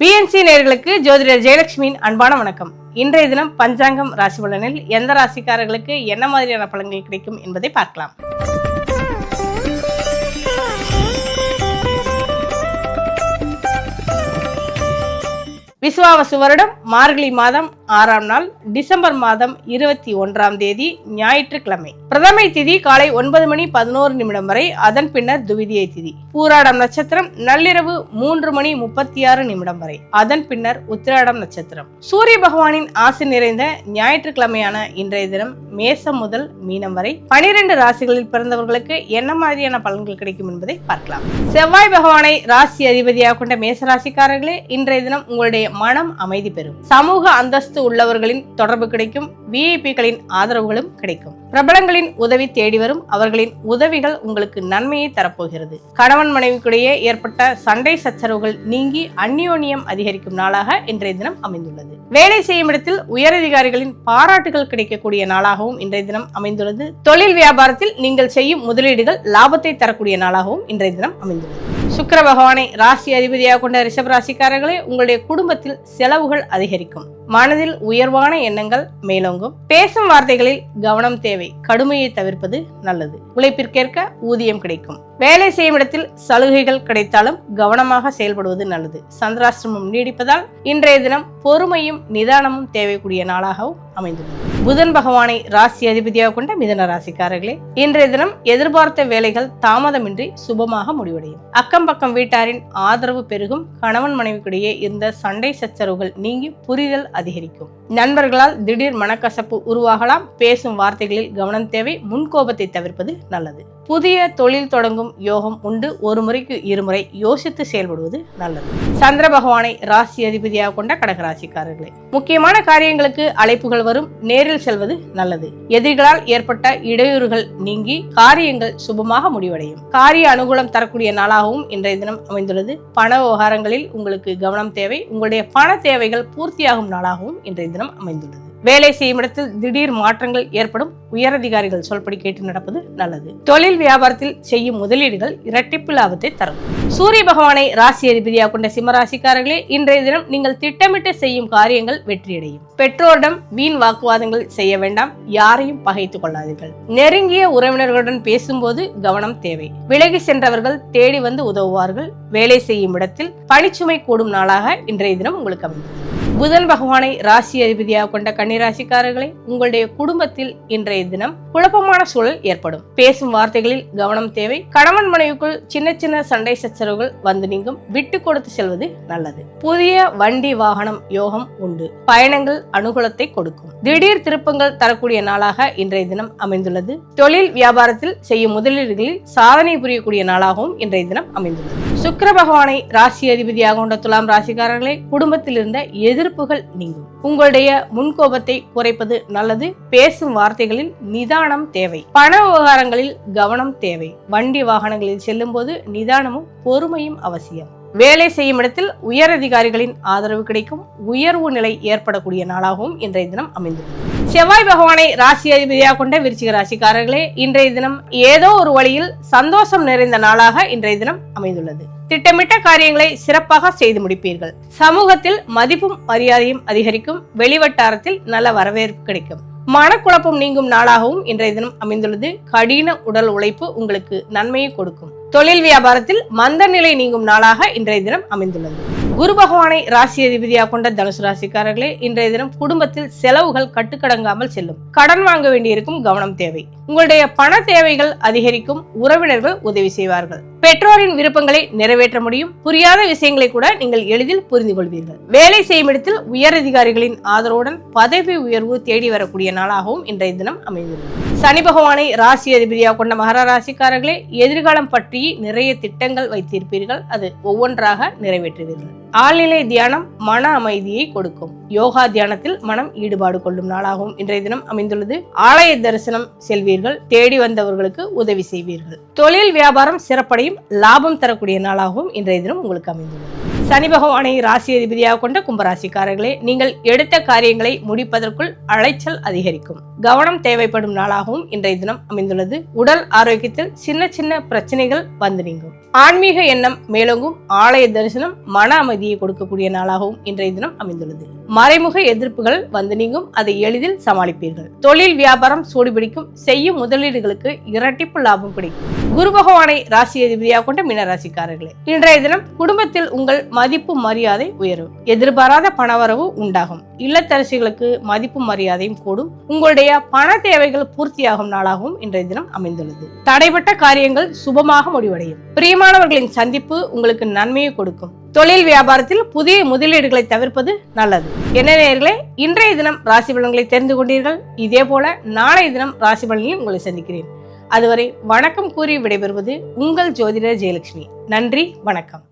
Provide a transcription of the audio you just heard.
BNC நேர்களுக்கு ஜோதிடர் ஜெயலட்சுமியின் அன்பான வணக்கம். இன்றைய தினம் பஞ்சாங்கம் ராசி பலனில் எந்த ராசிக்காரர்களுக்கு என்ன மாதிரியான பலன்கள் கிடைக்கும் என்பதை பார்க்கலாம். விசுவாவசு வருடம் மார்கழி மாதம் ஆறாம் நாள் டிசம்பர் மாதம் இருபத்தி ஒன்றாம் தேதி ஞாயிற்றுக்கிழமை. பிரதமை திதி காலை ஒன்பது மணி பதினோரு நிமிடம் வரை அதன் பின்னர் துவிதியை திதி. பூராடம் நட்சத்திரம் நள்ளிரவு மூன்று மணி முப்பத்தி ஆறு நிமிடம் வரை அதன் பின்னர் உத்திராடம் நட்சத்திரம். சூரிய பகவானின் ஆசை நிறைந்த ஞாயிற்றுக்கிழமையான இன்றைய தினம் மேசம் முதல் மீனம் வரை பனிரெண்டு ராசிகளில் பிறந்தவர்களுக்கு என்ன மாதிரியான பலன்கள் கிடைக்கும் என்பதை பார்க்கலாம். செவ்வாய் பகவானை ராசி அதிபதியாக கொண்ட மேச ராசிக்காரர்களே இன்றைய தினம் உங்களுடைய மனம் அமைதி பெறும். சமூக அந்தஸ்து உள்ளவர்களின் தொடர்பு கிடைக்கும். விஐபிகளின் ஆதரவுகளும் கிடைக்கும். பிரபலங்களின் உதவி தேடி வரும் அவர்களின் உதவிகள் உங்களுக்கு நன்மையை தரப்போகிறது. கணவன் மனைவிக்குடையே ஏற்பட்ட சண்டை சச்சரவுகள் நீங்கி அந்யோன்யம் அதிகரிக்கும் நாளாக இன்றைய தினம் அமைந்துள்ளது. வேலை செய்யும் இடத்தில் உயரதிகாரிகளின் பாராட்டுகள் கிடைக்கக்கூடிய நாளாகவும் இன்றைய தினம் அமைந்துள்ளது. தொழில் வியாபாரத்தில் நீங்கள் செய்யும் முதலீடுகள் லாபத்தை தரக்கூடிய நாளாகவும் இன்றைய தினம் அமைந்துள்ளது. சுக்கர பகவானை ராசி அதிபதியாக கொண்ட ரிஷப ராசிக்காரர்களே உங்களுடைய குடும்பத்தில் செலவுகள் அதிகரிக்கும். மனதில் உயர்வான எண்ணங்கள் மேலோங்கும். பேசும் வார்த்தைகளில் கவனம் தேவை. கடுமையை தவிர்ப்பது நல்லது. உழைப்பிற்கேற்க ஊதியம் கிடைக்கும். வேலை செய்யும் இடத்தில் சலுகைகள் கிடைத்தாலும் கவனமாக செயல்படுவது நல்லது. சந்திராசிரமம் நீடிப்பதால் இன்றைய தினம் பொறுமையும் நிதானமும் தேவைக்கூடிய நாளாகவும் அமைந்துள்ளது புதன் பகவானை ராசி அதிபதியாக கொண்ட மிதன ராசிக்காரர்களே இன்றைய தினம் எதிர்பார்த்த வேலைகள் தாமதமின்றி சுபமாக முடிவடையும். அக்கம் பக்கம் வீட்டாரின் ஆதரவு பெருகும். கணவன் மனைவிக்கிடையே இருந்த சண்டை சச்சரவுகள் நீங்கி புரிதல் அதிகரிக்கும். நண்பர்களால் திடீர் மனக்கசப்பு உருவாகலாம். பேசும் வார்த்தைகளில் கவனம் தேவை. முன்கோபத்தை தவிர்ப்பது நல்லது. புதிய தொழில் தொடங்கும் யோகம் உண்டு. ஒரு முறைக்கு இருமுறை யோசித்து செயல்படுவது நல்லது. சந்திர பகவானை ராசி அதிபதியாக கொண்ட கடகராசிக்காரர்களே முக்கியமான காரியங்களுக்கு அழைப்புகள் வரும். நேரில் செல்வது நல்லது. எதிரிகளால் ஏற்பட்ட இடையூறுகள் நீங்கி காரியங்கள் சுபமாக முடிவடையும். காரிய அனுகூலம் தரக்கூடிய நாளாகவும் இன்றைய தினம் அமைந்துள்ளது. பண விவகாரங்களில் உங்களுக்கு கவனம் தேவை. உங்களுடைய பண தேவைகள் பூர்த்தியாகும் நாளாகவும் இன்றைய தினம் அமைந்துள்ளது. வேலை செய்யும் இடத்தில் திடீர் மாற்றங்கள் ஏற்படும். உயரதிகாரிகள் சொல்படி கேட்டு நடப்பது நல்லது. தொழில் வியாபாரத்தில் செய்யும் முதலீடுகள் இரட்டிப்பு லாபத்தை தரும். சூரிய பகவானை ராசி அதிபதியாக கொண்ட சிம்மராசிக்காரர்களே இன்றைய தினம் நீங்கள் திட்டமிட்டு செய்யும் காரியங்கள் வெற்றியடையும். பெற்றோரிடம் வீண் வாக்குவாதங்கள் செய்ய வேண்டாம் யாரையும் பகைத்துக் கொள்ளாதீர்கள். நெருங்கிய உறவினர்களுடன் பேசும்போது கவனம் தேவை. விலகி சென்றவர்கள் தேடி வந்து உதவுவார்கள். வேலை செய்யும் இடத்தில் பணிச்சுமை கூடும் நாளாக இன்றைய தினம் உங்களுக்கு அமைந்தது புதன் பகவானை ராசி அதிபதியாக கொண்ட கன்னிராசிக்காரர்களை உங்களுடைய குடும்பத்தில் இன்றைய தினம் குழப்பமான சூழல் ஏற்படும். பேசும் வார்த்தைகளில் கவனம் தேவை. கணவன் மனைவிக்குள் சின்ன சின்ன சண்டை சச்சரவுகள் வந்து நீங்கும். விட்டு கொடுத்து செல்வது நல்லது. புதிய வண்டி வாகனம் யோகம் உண்டு. பயணங்கள் அனுகூலத்தை கொடுக்கும். திடீர் திருப்பங்கள் தரக்கூடிய நாளாக இன்றைய தினம் அமைந்துள்ளது. தொழில் வியாபாரத்தில் செய்யும் முதலீடுகளில் சாதனை புரியக்கூடிய நாளாகவும் இன்றைய தினம் அமைந்துள்ளது. சுக்கர பகவானை ராசி அதிபதியாக கொண்ட துலாம் ராசிக்காரர்களே குடும்பத்தில் இருந்த எதிர் எதிர்ப்புகள் நீங்கும். உங்களுடைய முன்கோபத்தை குறைப்பது நல்லது. பேசும் வார்த்தைகளில் நிதானம் தேவை. பண விவகாரங்களில் கவனம் தேவை. வண்டி வாகனங்களில் செல்லும் போது நிதானமும் பொறுமையும் அவசியம். வேலை செய்யும் இடத்தில் உயர் அதிகாரிகளின் ஆதரவு கிடைக்கும். உயர்வு நிலை ஏற்படக்கூடிய நாளாகவும் இன்றைய தினம் அமைந்துள்ளது. செவ்வாய் பகவானை ராசி அதிபதியாக கொண்ட விருச்சிக ராசிக்காரர்களே இன்றைய தினம் ஏதோ ஒரு வழியில் சந்தோஷம் நிறைந்த நாளாக இன்றைய தினம் அமைந்துள்ளது. திட்டமிட்ட காரியங்களை சிறப்பாக செய்து முடிப்பீர்கள். சமூகத்தில் மதிப்பும் மரியாதையும் அதிகரிக்கும். வெளிவட்டாரத்தில் நல்ல வரவேற்பு கிடைக்கும். மனக்குழப்பம் நீங்கும் நாளாகவும் இன்றைய தினம் அமைந்துள்ளது. கடின உடல் உழைப்பு உங்களுக்கு நன்மையை கொடுக்கும். தொழில் வியாபாரத்தில் மந்த நிலை நீங்கும் நாளாக இன்றைய தினம் அமைந்துள்ளது. குரு பகவானை ராசி அதிபதியாக கொண்ட தனுசு ராசிக்காரர்களே இன்றைய தினம் குடும்பத்தில் செலவுகள் கட்டுக்கடங்காமல் செல்லும். கடன் வாங்க வேண்டியிருக்கும் கவனம் தேவை. உங்களுடைய பண தேவைகள் அதிகரிக்கும் உறவினர்கள் உதவி செய்வார்கள். பெற்றோரின் விருப்பங்களை நிறைவேற்ற முடியும். புரியாத விஷயங்களை கூட நீங்கள் எளிதில் புரிந்து கொள்வீர்கள். வேலை செய்யும் இடத்தில் உயர் அதிகாரிகளின் ஆதரவுடன் பதவி உயர்வு தேடி வரக்கூடிய நாளாகவும் இன்றைய தினம் அமைந்துள்ளது. சனி பகவானை ராசி அதிபதியாக கொண்ட மகர ராசிக்காரர்களே எதிர்காலம் பற்றி நிறைய திட்டங்கள் வைத்திருப்பீர்கள். அது ஒவ்வொன்றாக நிறைவேற்றுவீர்கள். ஆழ்நிலை தியானம் மன அமைதியை கொடுக்கும். யோகா தியானத்தில் மனம் ஈடுபாடு கொள்ளும் நாளாகவும் இன்றைய தினம் அமைந்துள்ளது. ஆலய தரிசனம் செல்வீர்கள். தேடி வந்தவர்களுக்கு உதவி செய்வீர்கள். தொழில் வியாபாரம் சிறப்படையும். லாபம் தரக்கூடிய நாளாகவும் இன்றைய தினம் உங்களுக்கு அமைந்துள்ளது. சனி பகவானை ராசி அதிபதியாக கொண்ட கும்பராசிக்காரர்களே நீங்கள் எடுத்த காரியங்களை முடிப்பதற்குள் அலைச்சல் அதிகரிக்கும். கவனம் தேவைப்படும் நாளாகவும் இன்றைய தினம் அமைந்துள்ளது. உடல் ஆரோக்கியத்தில் சின்ன சின்ன பிரச்சனைகள் வந்து நீங்கும். ஆன்மீக எண்ணம் மேலோங்கும். ஆலய தரிசனம் மன அமைதியை கொடுக்கக்கூடிய நாளாகவும் இன்றைய தினம் அமைந்துள்ளது. மறைமுக எதிர்ப்புகள் வந்து நீங்கும். அதை எளிதில் சமாளிப்பீர்கள். தொழில் வியாபாரம் சூடுபிடிக்கும். செய்யும் முதலீடுகளுக்கு இரட்டிப்பு லாபம் கிடைக்கும். குரு பகவானை ராசி அதிபதியாக கொண்ட மீனராசிக்காரர்களே இன்றைய தினம் குடும்பத்தில் உங்கள் மதிப்பு மரியாதை உயரும். எதிர்பாராத பணவரவு உண்டாகும். இல்லத்தரசிகளுக்கு மதிப்பு மரியாதையும் கூடும். உங்களுடைய பண தேவைகள் பூர்த்தியாகும் நாளாகவும் இன்றைய தினம் அமைந்துள்ளது. தடைப்பட்ட காரியங்கள் சுபமாக முடிவடையும். பிரியமானவர்களின் சந்திப்பு உங்களுக்கு நன்மையை கொடுக்கும். தொழில் வியாபாரத்தில் புதிய முதலீடுகளை தவிர்ப்பது நல்லது. என்ன நேர்களே இன்றைய தினம் ராசி பலன்களை தெரிந்து கொண்டீர்கள். இதே போல நாளைய தினம் ராசி பலனில் உங்களை சந்திக்கிறேன். அதுவரை வணக்கம் கூறி விடைபெறுவது உங்கள் ஜோதிடர் ஜெயலட்சுமி. நன்றி வணக்கம்.